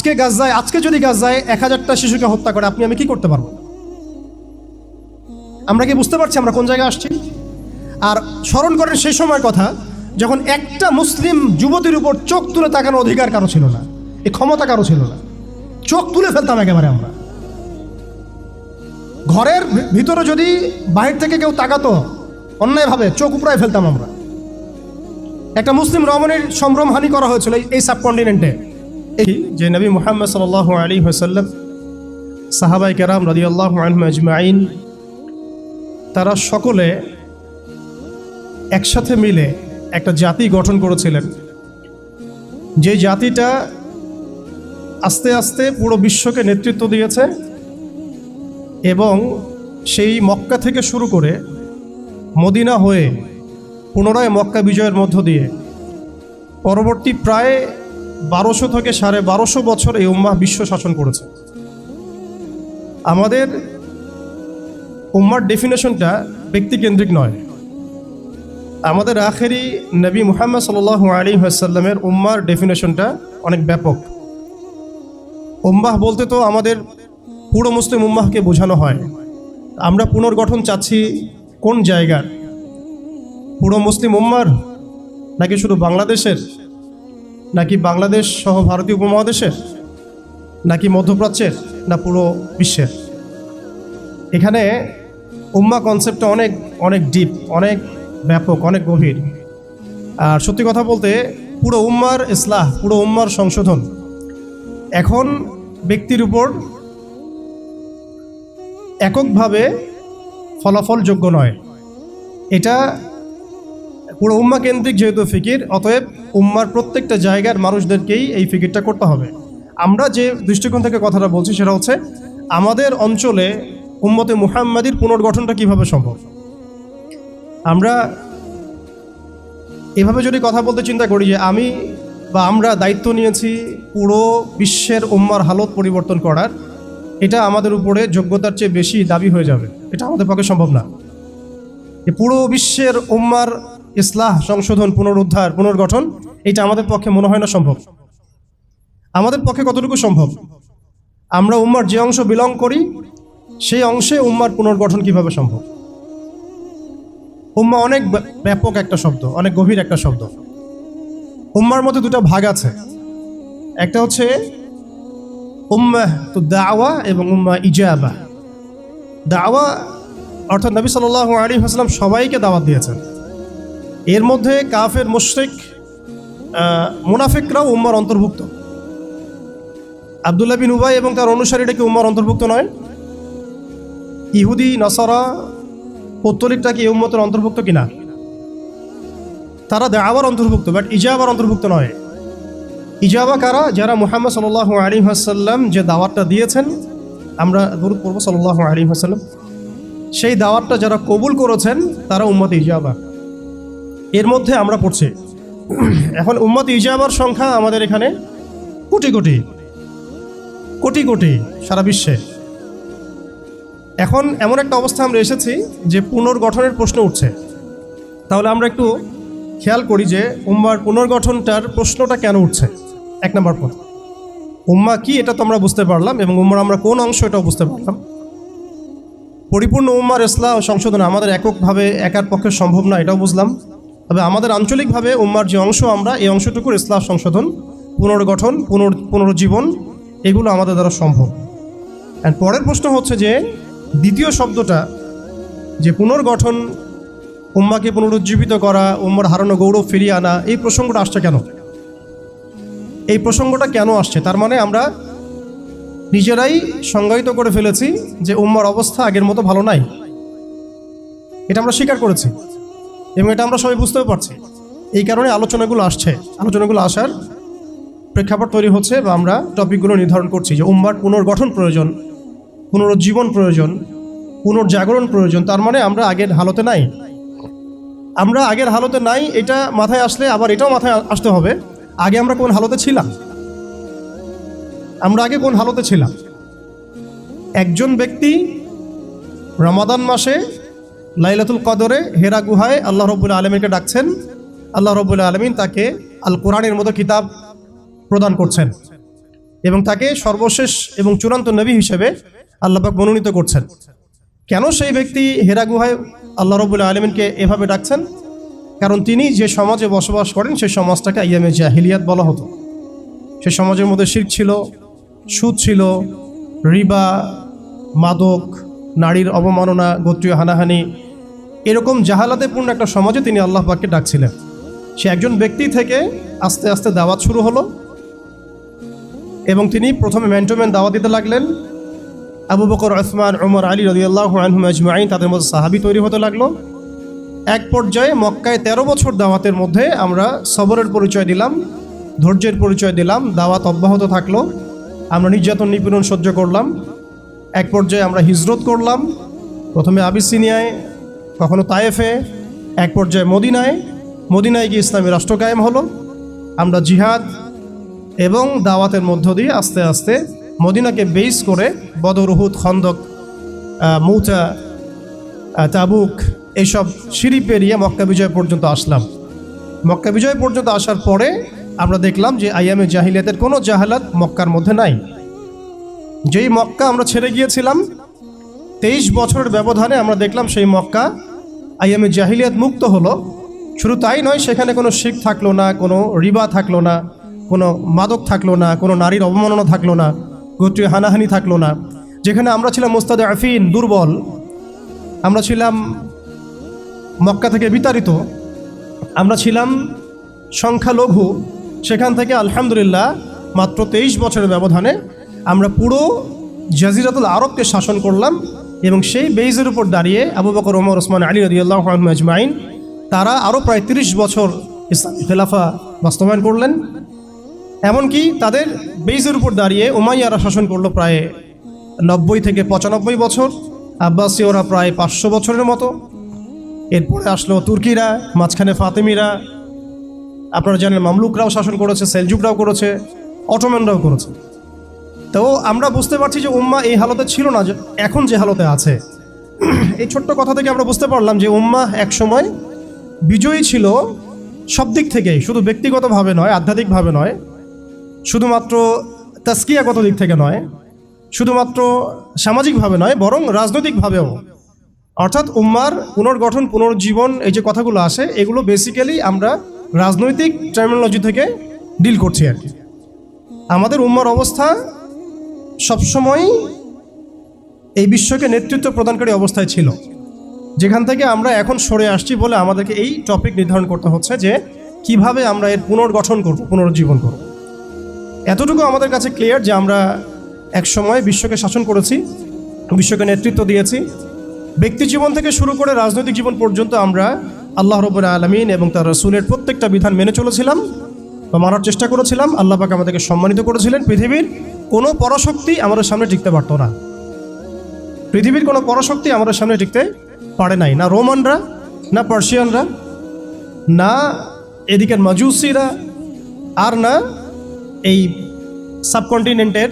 আজকে গাছ গাজায় আজকে যদি গাছ গাজায় এক হাজারটা শিশুকে হত্যা করে, আপনি আমি কি করতে পারব? আমরা কি বুঝতে পারছি আমরা কোন জায়গায় আসছি? আর স্মরণ করেন সেই সময়ের কথা, যখন একটা মুসলিম যুবতীর উপর চোখ তুলে তাকানোর অধিকার কারও ছিল না এই ক্ষমতা কারও ছিল না। চোখ তুলে ফেলতাম একেবারে আমরা। ঘরের ভিতরে যদি বাহির থেকে কেউ তাকাতো, অন্যায়ভাবে চোখ উপড়ায় ফেলতাম আমরা। একটা মুসলিম রমণীর সম্ভ্রমহানি করা হয়েছিল এই- সাবকন্টিনেন্টে। যে নবী মুহাম্মদ সাল আলী হাসাল্লাম সাহাবাই কেরাম রদি আল্লাহ আজমাইন, তারা সকলে একসাথে মিলে একটা জাতি গঠন করেছিলেন। যে জাতিটা আস্তে আস্তে পুরো বিশ্বকে নেতৃত্ব দিয়েছে এবং সেই মক্কা থেকে শুরু করে মদিনা হয়ে পুনরায় মক্কা বিজয়ের মধ্য দিয়ে, পরবর্তী প্রায় বারোশো থেকে সাড়ে বারোশো বছর এই উম্মাহ বিশ্ব শাসন করেছে। আমাদের উম্মার ডেফিনেশনটা ব্যক্তিকেন্দ্রিক নয়। আমাদের আখেরি নবী মুহাম্মদ সাল আলী আসাল্লামের উম্মার ডেফিনেশনটা অনেক ব্যাপক। উম্মাহ বলতে তো আমাদের পুরো মুসলিম উম্মাহকে বোঝানো হয়। আমরা পুনর্গঠন চাচ্ছি কোন জায়গার? পুরো মুসলিম উম্মার নাকি শুধু বাংলাদেশের? নাকি বাংলাদেশ সহ ভারতীয় উপমহাদেশের? নাকি মধ্যপ্রাচ্যের? না পুরো বিশ্বের? এখানে উম্মা কনসেপ্টটা অনেক অনেক ডিপ অনেক ব্যাপক, অনেক গভীর। আর সত্যি কথা বলতে, পুরো উম্মার ইসলাহ, পুরো উম্মার সংশোধন, এখন ব্যক্তির উপর এককভাবে ফলাফলযোগ্য নয়। এটা পুরো উম্মা কেন্দ্রিক যেহেতু ফিকির, অতএব উম্মার প্রত্যেকটা জায়গার মানুষদেরকেই এই ফিকিরটা করতে হবে। আমরা যে দৃষ্টিকোণ থেকে কথাটা বলছি সেটা হচ্ছে, আমাদের অঞ্চলে উম্মতে মুহাম্মাদির পুনর্গঠনটা কীভাবে সম্ভব? আমরা এভাবে যদি কথা বলতে চিন্তা করি যে আমি বা আমরা দায়িত্ব নিয়েছি পুরো বিশ্বের উম্মার হালত পরিবর্তন করার, এটা আমাদের উপরে যোগ্যতার চেয়ে বেশি দাবি হয়ে যাবে। এটা আমাদের পক্ষে সম্ভব না। পুরো বিশ্বের উম্মার ইসলাহ, সংশোধন, পুনরুদ্ধার, পুনর্গঠন এটা আমাদের পক্ষে মনে হয় না সম্ভব। আমাদের পক্ষে কতটুকু সম্ভব? আমরা উম্মার যে অংশ বিলং করি, সেই অংশে উম্মার পুনর্গঠন কীভাবে সম্ভব? উম্মা অনেক ব্য- ব্যাপক একটা শব্দ, অনেক গভীর একটা শব্দ। উম্মার মধ্যে দুটো ভাগ আছে। একটা হচ্ছে উম্মাহ তো দাওয়া এবং উম্মা ইজাবা। দাওয়া অর্থাৎ নবী সাল আলী হাসলাম সবাইকে দাওয়াত দিয়েছেন। এর মধ্যে কাফের, মুশরিক মুনাফিকরাও উম্মার অন্তর্ভুক্ত। আবদুল্লাহ বিন উবাই এবং তার অনুসারীটা কি উম্মার অন্তর্ভুক্ত নয়? ইহুদি, নসারা পৌত্তলিকটা কি উম্মতের অন্তর্ভুক্ত কিনা? তারা দাওয়ার অন্তর্ভুক্ত বাট ইজাবার অন্তর্ভুক্ত নয়। ইজাবা কারা? যারা মুহাম্মদ সাল আলী হাসাল্লাম যে দাওয়াতটা দিয়েছেন, আমরা দরুদ পড়ব সাল আলী হাসাল্লাম সেই দাওয়াতটা যারা কবুল করেছেন, তারা উম্মত ইজাবা। এর মধ্যে আমরা পড়ছি। এখন উম্মত ইজাবার সংখ্যা আমাদের এখানে কোটি কোটি কোটি কোটি সারা বিশ্বে। এখন এমন একটা অবস্থা আমরা এসেছি যে পুনর্গঠনের প্রশ্ন উঠছে। তাহলে আমরা একটু খেয়াল করি যে উম্মার পুনর্গঠনটার প্রশ্নটা কেন উঠছে। এক নম্বর পথ উম্মা কি এটা তো আমরা বুঝতে পারলাম এবং উম্মার আমরা কোন অংশ এটাও বুঝতে পারলাম। পরিপূর্ণ উম্মার ইসলাম সংশোধন আমাদের এককভাবে একার পক্ষে সম্ভব না, এটাও বুঝলাম। তবে আমাদের আঞ্চলিকভাবে উম্মার যে অংশ আমরা, এই অংশটুকুর ইসলাম সংশোধন, পুনর্গঠন, পুনর পুনরুজ্জীবন, এগুলো আমাদের দ্বারা সম্ভব। অ্যান্ড পরের প্রশ্ন হচ্ছে যে, দ্বিতীয় শব্দটা যে পুনর্গঠন, উম্মাকে পুনরুজ্জীবিত করা, উম্মার হারানো গৌরব ফিরিয়ে আনা, এই প্রসঙ্গটা আসছে কেন? এই প্রসঙ্গটা কেন আসছে? তার মানে আমরা নিজেরাই সংজ্ঞায়িত করে ফেলেছি যে উম্মার অবস্থা আগের মতো ভালো নাই। এটা আমরা স্বীকার করেছি। এবং এটা আমরা সবাই বুঝতেও পারছি। এই কারণে আলোচনাগুলো আসছে। আলোচনাগুলো আসার প্রেক্ষাপট তৈরি হচ্ছে বা আমরা টপিকগুলো নির্ধারণ করছি যে উম্মার পুনর্গঠন প্রয়োজন, পুনরুজ্জীবন প্রয়োজন, পুনর্জাগরণ প্রয়োজন, তার মানে আমরা আগের হালতে নাই। আমরা আগের হালতে নাই, এটা মাথায় আসলে আবার এটাও মাথায় আসতে হবে, আগে আমরা কোন হালতে ছিলাম? আমরা আগে কোন হালতে ছিলাম? একজন ব্যক্তি রমাদান মাসে লাইলাতুল কদরে হেরা গুহায় আল্লাহ রবুল্লা আলমীকে ডাকছেন। আল্লাহ রবুল্লা আলমিন তাকে আল কোরআনের মতো কিতাব প্রদান করছেন এবং তাকে সর্বশেষ এবং চূড়ান্ত নবী হিসেবে আল্লাপাক মনোনীত করছেন। কেন সেই ব্যক্তি হেরা গুহায় আল্লাহ রবুল্লা আলমিনকে এভাবে ডাকছেন? কারণ তিনি যে সমাজে বসবাস করেন, সেই সমাজটাকে আইয়ামে জাহিলিয়াত বলা হতো। সে সমাজের মধ্যে শির ছিল, সুদ ছিল, রিবা, মাদক নারীর অবমাননা, গোত্রীয় হানাহানি, এরকম জাহালাতে পূর্ণ একটা সমাজে তিনি আল্লাহ পাককে ডাকছিলেন। সে একজন ব্যক্তি থেকে আস্তে আস্তে দাওয়াত শুরু হলো এবং তিনি প্রথমে ম্যান্টোম্যান দাওয়াত দিতে লাগলেন। আবু বকর, ওসমান, ওমর, আলী রদিয়াল্লাহ আনহুম আজমাইন তাদের মধ্যে সাহাবি তৈরি হতে লাগল। এক পর্যায়ে মক্কায় ১৩ বছর দাওয়াতের মধ্যে আমরা সবরের পরিচয় দিলাম, ধৈর্যের পরিচয় দিলাম, দাওয়াত অব্যাহত থাকল। আমরা নির্যাতন নিপীড়ন সহ্য করলাম। এক পর্যায়ে আমরা হিজরত করলাম, প্রথমে আবিসিনিয়ায়, কখনো তায়েফে, এক পর্যায়ে মদিনায়। মদিনায় গিয়ে ইসলামী রাষ্ট্র কায়েম হলো। আমরা জিহাদ এবং দাওয়াতের মধ্য দিয়ে আস্তে আস্তে মদিনাকে বেস করে বদরহুদ খন্দক মৌচা তাবুক এইসব সিঁড়ি পেরিয়ে মক্কা বিজয় পর্যন্ত আসলাম। মক্কা বিজয় পর্যন্ত আসার পরে আমরা দেখলাম যে আইয়ামে জাহিলিয়াতের কোনো জাহালাত মক্কার মধ্যে নাই। যেই মক্কা আমরা ছেড়ে গিয়েছিলাম, তেইশ বছরের ব্যবধানে আমরা দেখলাম সেই মক্কা আইয়ামে জাহিলিয়াত মুক্ত হলো। শুধু তাই নয়, সেখানে কোনো শিখ থাকল না, কোনো রিবা থাকল না, কোনো মাদক থাকল না, কোনো নারীর অবমাননা থাকল না, গোত্রীয় হানাহানি থাকল না। যেখানে আমরা ছিলাম মোস্তাদ আফিন, দুর্বল। আমরা ছিলাম মক্কা থেকে বিতাড়িত। আমরা ছিলাম সংখ্যালঘু। সেখান থেকে আলহামদুলিল্লাহ মাত্র তেইশ বছরের ব্যবধানে আমরা পুরো জাজিরাতুল আরবকে শাসন করলাম এবং সেই বেইজের উপর দাঁড়িয়ে আবু বকর, ওমর, ওসমান, আলী রদিয়াল্লাহ আজমাইন, তারা আরও প্রায় তিরিশ বছর ইসলামী খেলাফা বাস্তবায়ন করলেন। এমনকি তাদের বেইজের উপর দাঁড়িয়ে উমাইয়ারা শাসন করল প্রায় নব্বই থেকে পঁচানব্বই বছর, আব্বাসীয়রা প্রায় পাঁচশো বছরের মতো। এরপরে আসলো তুর্কিরা, মাঝখানে ফাতেমিরা, আপনারা জানেন মামলুকরাও শাসন করেছে, সেলজুকরাও করেছে, অটোম্যানরাও করেছে। তো আমরা বুঝতে পারছি যে উম্মা এই হালতে ছিল না এখন যে হালতে আছে। এই ছোট্ট কথা থেকে আমরা বুঝতে পারলাম যে উম্মা এক সময় বিজয়ী ছিল সব দিক থেকেই, শুধু ব্যক্তিগতভাবে নয়, আধ্যাত্মিকভাবে নয়, শুধুমাত্র তাস্কিয়াগত দিক থেকে নয়, শুধুমাত্র সামাজিকভাবে নয়, বরং রাজনৈতিকভাবেও। অর্থাৎ উম্মার পুনর্গঠন, পুনর্জীবন, এই যে কথাগুলো আসে, এগুলো বেসিক্যালি আমরা রাজনৈতিক টার্মিনোলজি থেকে ডিল করছি আর কি। আমাদের উম্মার অবস্থা সবসময় এই বিশ্বকে নেতৃত্ব প্রদানকারী অবস্থায় ছিল। যেখান থেকে আমরা এখন সরে আসছি বলে আমাদেরকে এই টপিক নির্ধারণ করতে হচ্ছে যে, কীভাবে আমরা এর পুনর্গঠন করব পুনর্জীবন করব। এতটুকু আমাদের কাছে ক্লিয়ার যে আমরা এক সময় বিশ্বকে শাসন করেছি, বিশ্বকে নেতৃত্ব দিয়েছি। ব্যক্তি জীবন থেকে শুরু করে রাজনৈতিক জীবন পর্যন্ত আমরা আল্লাহ রবুল আলমিন এবং তার রসুলের প্রত্যেকটা বিধান মেনে চলেছিলাম বা মানার চেষ্টা করেছিলাম। আল্লাহ পাক আমাদেরকে সম্মানিত করেছিলেন পৃথিবীর কোনো পরাশক্তি আমাদের সামনে টিকতে পারতো না। পৃথিবীর কোনো পরাশক্তি আমাদের সামনে টিকতে পারে নাই। না রোমানরা, না পার্সিয়ানরা, না এদিকের মাজুসিরা, আর না এই সাবকন্টিনেন্টের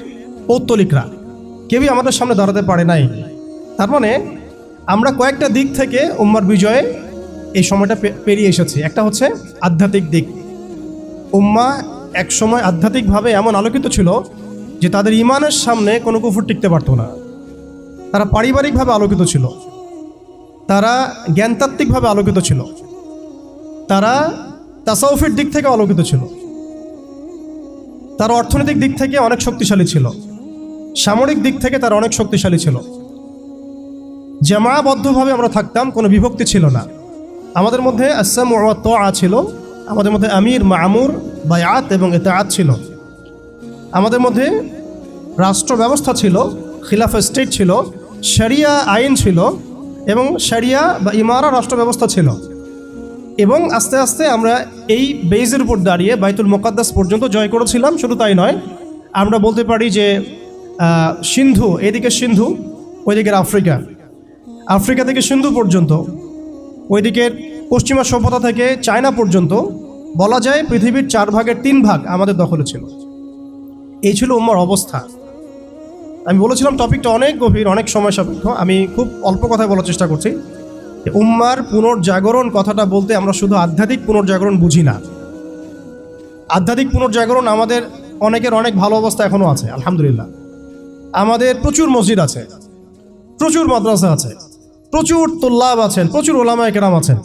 পৌত্তলিকরা। কেউই আমাদের সামনে দাঁড়াতে পারে নাই। তার মানে আমরা কয়েকটা দিক থেকে উম্মার বিজয়ে এই সময়টা পেরিয়ে এসেছি। একটা হচ্ছে আধ্যাত্মিক দিক। উম্মা এক সময় আধ্যাত্মিকভাবে এমন আলোকিত ছিল যে তাদের ইমানের সামনে কোনো কুফুর টিকতে পারতো না। তারা পারিবারিকভাবে আলোকিত ছিল। তারা জ্ঞানতাত্ত্বিকভাবে আলোকিত ছিল। তারা তাসাউফের দিক থেকে আলোকিত ছিল। তার অর্থনৈতিক দিক থেকে অনেক শক্তিশালী ছিল। সামরিক দিক থেকে তারা অনেক শক্তিশালী ছিল। জামাবদ্ধভাবে আমরা থাকতাম, কোনো বিভক্তি ছিল না। আমাদের মধ্যে আসাম আ ছিল। আমাদের মধ্যে আমির, মামুর, বায়াত এবং এতাআত ছিল। আমাদের মধ্যে রাষ্ট্র ব্যবস্থা ছিল, খিলাফা স্টেট ছিল শরিয়া আইন ছিল এবং শরিয়া বা ইমারা রাষ্ট্র ব্যবস্থা ছিল। এবং আস্তে আস্তে আমরা এই বেইজের উপর দাঁড়িয়ে বাইতুল মোকাদ্দাস পর্যন্ত জয় করেছিলাম, শুধু তাই নয়, আমরা বলতে পারি যে সিন্ধু, এদিকে সিন্ধু, ওইদিকের আফ্রিকা। আফ্রিকা থেকে সিন্ধু পর্যন্ত, ওইদিকের পশ্চিমা সভ্যতা থেকে চায়না পর্যন্ত, বলা যায় পৃথিবীর চার ভাগের তিন ভাগ আমাদের দখলে ছিল। এই ছিল উম্মার অবস্থা। আমি বলেছিলাম টপিকটা অনেক গভীর, অনেক সময় সাপেক্ষ। আমি খুব অল্প কথায় বলার চেষ্টা করছি। উম্মার পুনর্জাগরণ কথাটা বলতে আমরা শুধু আধ্যাত্মিক পুনর্জাগরণ বুঝি না। আধ্যাত্মিক পুনর্জাগরণ আমাদের অনেকের অনেক ভালো অবস্থা এখনও আছে, আলহামদুলিল্লাহ। আমাদের প্রচুর মসজিদ আছে, প্রচুর মাদ্রাসা আছে, প্রচুর তোল্লাব আছেন, প্রচুর ওলামায় কেরাম আছেন।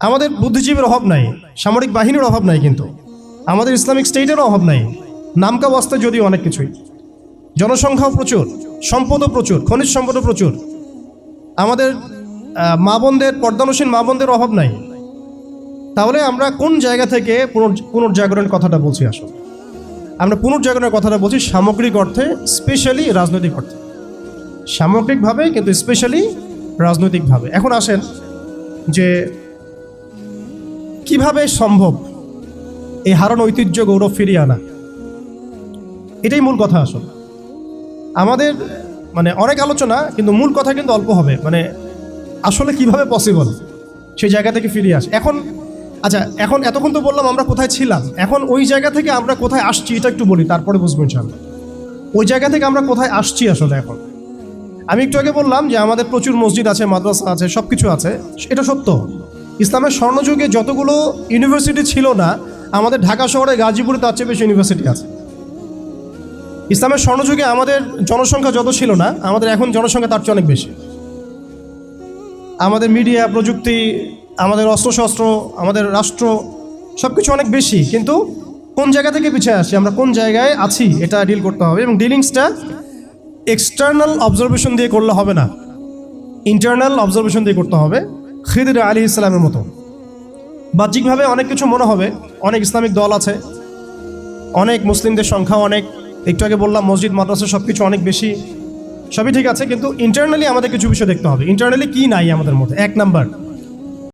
আমাদের বুদ্ধিজীবীর অভাব নাই, সামরিক বাহিনীর অভাব নাই কিন্তু। আমাদের ইসলামিক স্টেটেরও অভাব নাই। নামকা বস্তায় যদিও অনেক কিছুই। জনসংখ্যাও প্রচুর, সম্পদও প্রচুর, খনিজ সম্পদও প্রচুর। আমাদের মা বোনদের, পর্দানুসীন মা বোনদের অভাব নাই। তাহলে আমরা কোন জায়গা থেকে পুনর- পুনর্জাগরণের কথাটা বলছি আসলে? আমরা পুনর্জাগরণের কথাটা বলছি সামগ্রিক অর্থে, স্পেশালি রাজনৈতিক অর্থে। সামগ্রিকভাবে কিন্তু স্পেশালি রাজনৈতিকভাবে। এখন আসেন যে কীভাবে সম্ভব এই হারানো ঐতিহ্য গৌরব ফিরিয়ে আনা? এটাই মূল কথা আসলে। আমাদের মানে অনেক আলোচনা, কিন্তু মূল কথা কিন্তু অল্প হবে। মানে আসলে কীভাবে পসিবল সেই জায়গা থেকে ফিরিয়ে আসে। এখন আচ্ছা এখন এতক্ষণ তো বললাম আমরা কোথায় ছিলাম। এখন ওই জায়গা থেকে আমরা কোথায় আসছি, এটা একটু বলি, তারপরে বুঝব ইনশাল্লাহ ওই জায়গা থেকে আমরা কোথায় আসছি আসলে এখন? আমি একটু আগে বললাম যে আমাদের প্রচুর মসজিদ আছে, মাদ্রাসা আছে সব কিছু আছে। এটা সত্য। ইসলামের স্বর্ণযুগে যতগুলো ইউনিভার্সিটি ছিল না, আমাদের ঢাকা শহরে গাজীপুরে তার চেয়ে বেশি ইউনিভার্সিটি আছে। ইসলামের স্বর্ণযুগে আমাদের জনসংখ্যা যত ছিল না, আমাদের এখন জনসংখ্যা তার চেয়ে অনেক বেশি। আমাদের মিডিয়া, প্রযুক্তি, আমাদের অস্ত্রশস্ত্র, আমাদের রাষ্ট্র সব কিছু অনেক বেশি, কিন্তু কোন জায়গা থেকে পিছিয়ে আসছি আমরা কোন জায়গায় আছি এটা ডিল করতে হবে এবং ডিলিংসটা এক্সটার্নাল অবজারভেশন দিয়ে করলে হবে না। ইন্টারনাল অবজারভেশন দিয়ে করতে হবে খিদির আলী ইসলামের মতো। বাহ্যিকভাবে অনেক কিছু মনে হবে, অনেক ইসলামিক দল আছে, অনেক মুসলিমদের সংখ্যা অনেক একটু আগে বললাম, মসজিদ, মাদ্রাসা সব কিছু অনেক বেশি, সবই ঠিক আছে, কিন্তু ইন্টারনালি আমাদের কিছু বিষয় দেখতে হবে। ইন্টারনালি কি নাই আমাদের মধ্যে? এক নাম্বার